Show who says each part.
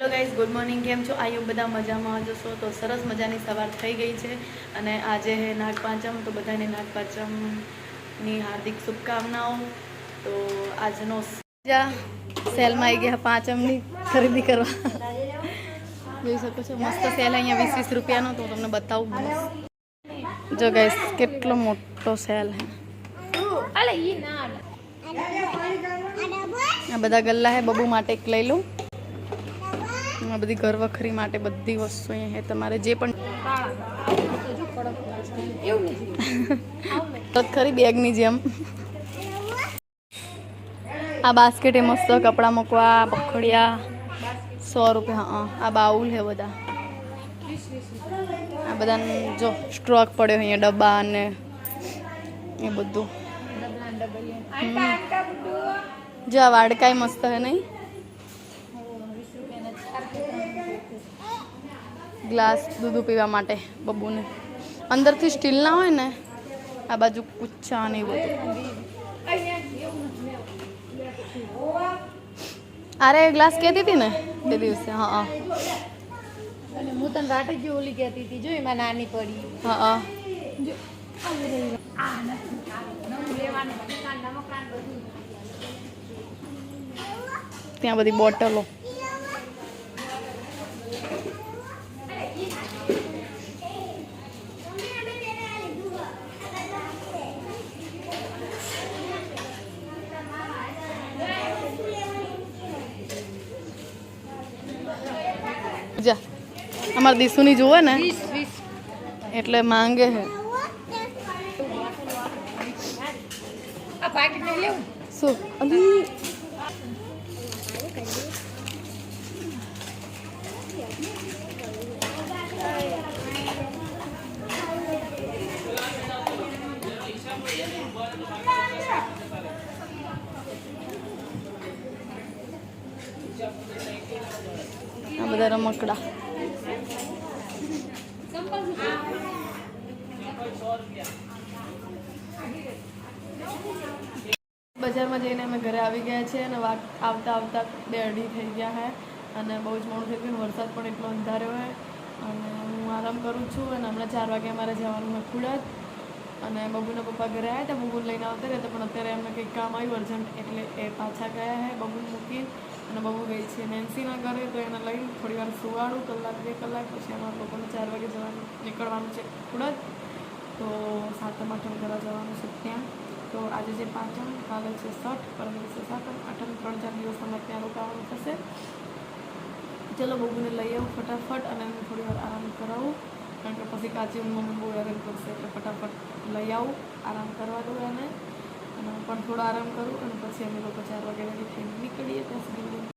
Speaker 1: Hello guys, good morning. કેમ છો? આયો બધા મજામાં જશો તો સરસ મજાની સવાર થઈ ગઈ છે અને આજે હે નાગપાંચમ, તો બધાને નાગપાંચમની હાર્દિક શુભકામનાઓ. તો આજનો સેલમાં આવી ગયા પાંચમની ખરીદી કરવા. જોઈ શકો છો, મસ્ત સેલ અહીંયા વીસ વીસ રૂપિયાનો, તો તમને બતાવું જો ગાઈઝ, કેટલો મોટો સેલ હે. આ બધા ગલ્લા હે બબુ માટે લઈ લઉં. આ બધી ઘર વખરી માટે બધી વસ્તુ અહીંયા તમારે જે પણ ખરી બેગની જેમ. આ બાસ્કેટ એ મસ્ત કપડાં મૂકવા પખડિયા. સો રૂપિયા હા આ બાઉલ છે બધા. આ બધા જો સ્ટ્રોક પડ્યો અહીંયા ડબ્બા અને એ બધું. જો આ વાડકાય મસ્ત હે નહીં? ગ્લાસ દૂધ પીવા માટે બબુને. અંદરથી સ્ટીલ ના હોય ને આ બાજુ કુચ્છા ને એવું બધું. અરે ગ્લાસ કહેતી હતી ને તે દિવસે હા હા.
Speaker 2: અને હું તને રાતે જ ઓલી કહેતી હતી જો એમાં નાની પડી.
Speaker 1: હા હા. ત્યાં બધી બોટલો. જા. અમારા દીસુની જુએ ને? એટલે માંગે
Speaker 2: લેવું.
Speaker 1: શું? અલી. આ બધા રમકડા. બજારમાં જઈને અમે ઘરે આવી ગયા છીએ અને વાત આવતા આવતા બે અઢી થઈ ગયા છે અને બહુ જ મોડું થઈ ગયું. વરસાદ પણ એટલો અંધાર્યો હોય અને હું આરામ કરું છું અને હમણાં ચાર વાગે અમારે જવાનું હોય ખુડત અને બબુના પપ્પા ઘરે આવ્યા હતા. બબુને લઈને આવતા રહેતા, પણ અત્યારે એમને કંઈક કામ આવ્યું અર્જન્ટ એટલે એ પાછા ગયા હે બબુને મૂકી અને બબુ ગઈ છે નેન્સીના ઘરે, તો એને લઈને થોડી વાર સુવાડું, કલાક, બે કલાક, પછી અમારા લોકોને ચાર વાગે જવાનું, નીકળવાનું છે ખુડત તો સાતમ, આઠમ કરવા જવાનું છે ત્યાં. તો આજે જે પાંચમ, કાલે છે સઠ પરમ દિવસે સાતમ, આઠમ, ત્રણ ચાર દિવસ તમારે ત્યાં રોકાવાનું થશે. ચલો બબુને લઈ આવું ફટાફટ અને એમને થોડી વાર આરામ કરાવું. કારણ કે પછી કાચી મમ્મી બહુ હેરાન કરશે એટલે ફટાફટ લઈ આવું, આરામ કરવા દઉં એને. અને હું પણ થોડો આરામ કરું અને પછી અમે લોકો ચાર વાગે રેડી થઈને નીકળીએ ત્યાં સુધી.